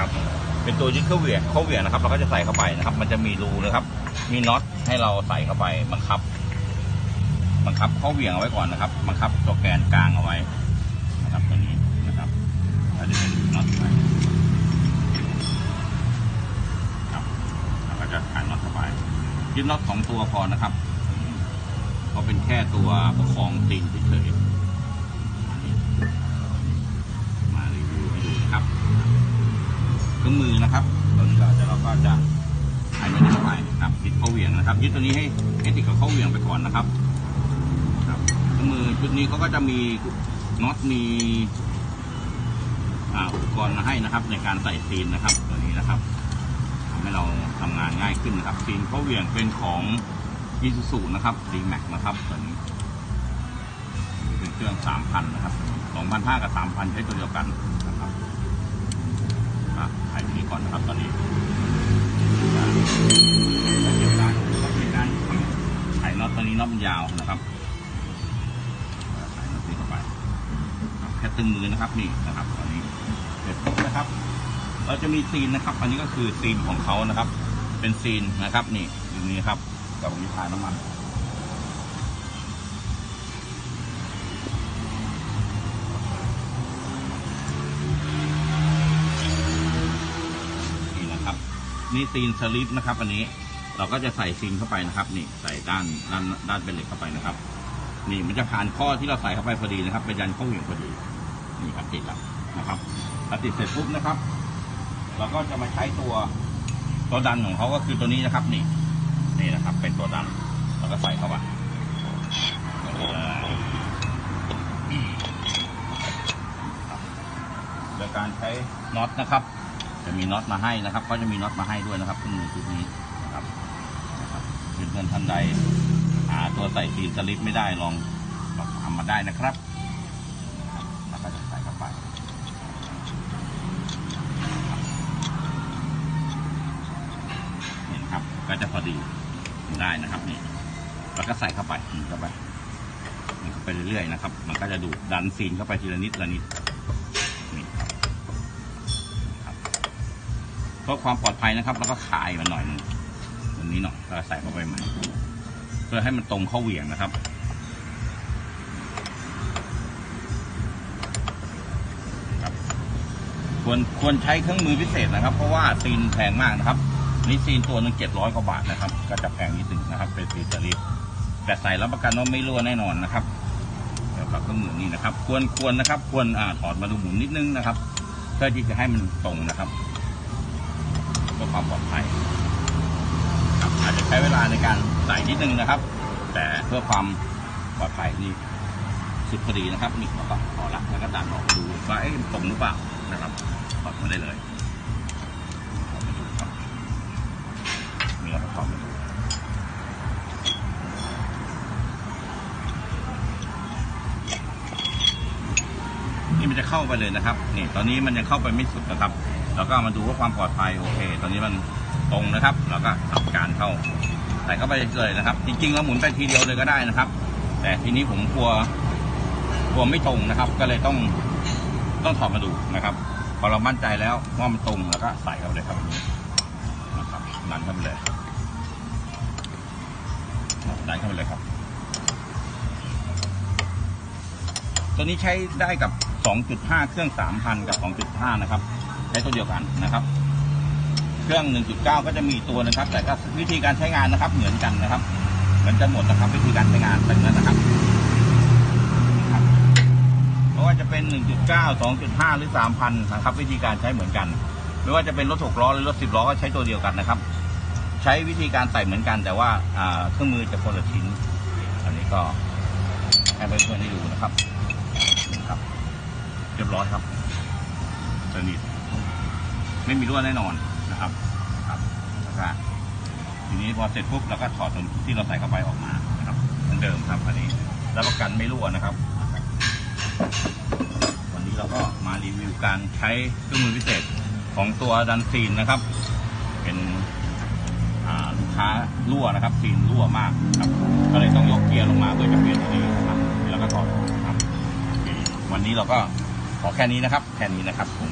นะครับ เป็นตัวยึดเข้าเหวี่ยงเข้าเหวี่ยงนะครับเราก็จะใส่เข้าไปนะครับ มันจะมีรูนะครับ มีน็อตให้เราใส่เข้าไปบังคับ บังคับเข้าเหวี่ยงเอาไว้ก่อนนะครับ บังคับตัวแกนกลางเอาไว้นะครับตัวนี้นะครับเราจะเป็นน็อตไปครับเราก็จะขานน็อตเข้าไปยึดน็อตสองตัวพอนะครับเพราะเป็นแค่ตัวประคองตีนเฉยๆอันนี้มารีวิวให้ดูนะครับ เครื่องมือนะครับตอนนี้เราจะเราก็จะใส่มันเข้าไปนะครับยึดเข้าเหวี่ยง นะครับยึดตัวนี้ให้ให้ติดกับเข้าเหวี่ยงไปก่อนนะครับครับมือชุดนี้เขาก็จะมีน็อตมีอุปกรณ์มาให้นะครับ ในการใส่ซีนนะครับ ตัวนี้นะครับทำให้เราทำงานง่ายขึ้นนะครับซีนเข้าเหวี่ยงเป็นของยีซูซูนะครับดีแม็กนะครับตัวนี้เป็นเครื่องสามพันนะครับสองพันห้ากับสามพันใช้ตัวเดียวกันนะครับถ่ายที่นี่ก่อนนะครับตอนนี้ น็อตตอนนี้น็อตมันยาวนะครับถ่น็อตนี้เข้าไปแค่ตึงมือนะครับนี่นะครับตอนนี้เสร็จปุ๊บนะครับ เราจะมีซีนนะครับ อันนี้ก็คือซีนของเขานะครับ เป็นซีนนะครับ นี่อยู่นี้ครับกับวิทาน้ำมันนี่นะครับ นี่ซีนสลิปนะครับ อันนี้ เราก็จะใส่ซีนเข้าไปนะครับ นี่ใส่ด้านด้านด้านเป็นเหล็กเข้าไปนะครับ นี่มันจะผ่านข้อที่เราใส่เข้าไปพอดีนะครับเป็นยันข้าเหวี่ยงพอดีนี่ครับติดแล้วนะครับพอติดเสร็จปุ๊บนะครับ เราก็จะมาใช้ตัวตัวดันของเขาก็คือตัวนี้นะครับ นี่ นี่นะครับ เป็นตัวดันเราก็ใส่เข้าไปโดยการใช้น็อตนะครับ จะมีน็อตมาให้นะครับ ก็จะมีน็อตมาให้ด้วยนะครับเครื่องมือชุดนี้นะครับนะครับ เพื่อนๆท่านใด หาตัวใส่ซีนสลิปไม่ได้ลองลองทำมาได้นะครับแล้วก็จะใส่เข้าไปเห็นครับก็จะพอดีได้นะครับนี่แล้วก็ใส่เข้าไปเข้าไปเข้าไปเรื่อยๆนะครับ มันก็จะดูดดันซีนเข้าไปทีละนิดละนิดนี่ครับเพื่อความปลอดภัยนะครับ แล้วก็คลายมันหน่อยนึง ตรงนี้หน่อยแล้วก็ใส่เข้าไปใหม่ เพื่อให้มันตรงเข้าเหวี่ยงนะครับครับควรควรใช้เครื่องมือพิเศษนะครับ เพราะว่าซีนแพงมากนะครับนี่ซีนตัวหนึ่งเจ็ดร้อยกว่าบาทนะครับ ก็จะแพงนิดหนึ่งนะครับ เป็นซีนสลิปแต่ใส่รับประกันว่าไม่รั่วแน่นอนนะครับเกี่ยวกับเครื่องมือนี้นะครับ ควรควรนะครับ ควรอ่าถอดมาดูหมุนนิดนึงนะครับ เพื่อที่จะให้มันตรงนะครับเพื่อความปลอดภัย อาจจะใช้เวลาในการใส่นิดนึงนะครับ แต่เพื่อความปลอดภัยนี่สุดพอดีนะครับนี่ก็พอละแล้วก็ดันออกดูว่าเอ๊ะตรงหรือเปล่านะครับถอดมาได้เลยมาดูครับนี่เราก็ถอดมาดูนี่มันจะเข้าไปเลยนะครับ นี่ ตอนนี้มันยังเข้าไปไม่สุดนะครับเราก็มาดูว่าความปลอดภัยโอเค ตอนนี้มัน ตรงนะครับเราก็ทำการเข้าใส่เข้าไปเลยนะครับ จริงๆเราหมุนไปทีเดียวเลยก็ได้นะครับ แต่ทีนี้ผมกลัวกลัวไม่ตรงนะครับ ก็เลยต้องต้องถอดมาดูนะครับ พอเรามั่นใจแล้วว่ามันตรงแล้วก็ใส่เข้าไปเลยครับนี้นะครับดันเข้าไปเลยดันเข้าไปเลยครับ ตัวนี้ใช้ได้กับ 2.5 เครื่อง 3,000 กับ 2.5 นะครับ ใช้ตัวเดียวกันนะครับ รื่อง 1.9 ก็จะมีตัวนะครับ แต่ก็วิธีการใช้งานนะครับเหมือนกันนะครับเหมือนจะหมดนะครับวิธีการใช้งานเป็นนั้นนะครับครับเพราะว่าจะเป็น 1.9 2.5 หรือ 3,000 นะครับ วิธีการใช้เหมือนกัน ไม่ว่าจะเป็นรถหกล้อหรือรถสิบล้อก็ใช้ตัวเดียวกันนะครับ ใช้วิธีการใส่เหมือนกัน แต่ว่าเครื่องมือจะคนละชิ้น อันนี้ก็ให้เพื่อนๆได้ดูนะครับครับ เรียบร้อยครับสนิทไม่มีรั่วแน่นอน นะครับครับแล้วก็ทีนี้พอเสร็จปุ๊บเราก็ถอดส่วนที่เราใส่เข้าไปออกมานะครับเหมือนเดิมครับอันนี้รับประกันไม่รั่วนะครับ วันนี้เราก็มารีวิวการใช้เครื่องมือพิเศษของตัวดันซีนนะครับ เป็นลูกค้ารั่วนะครับซีนรั่วมากครับ ก็เลยต้องยกเกียร์ลงมาเพื่อจะเปลี่ยนตัวนี้นะครับแล้วก็ถอดครับ วันนี้เราก็ขอแค่นี้นะครับ แค่นี้นะครับผม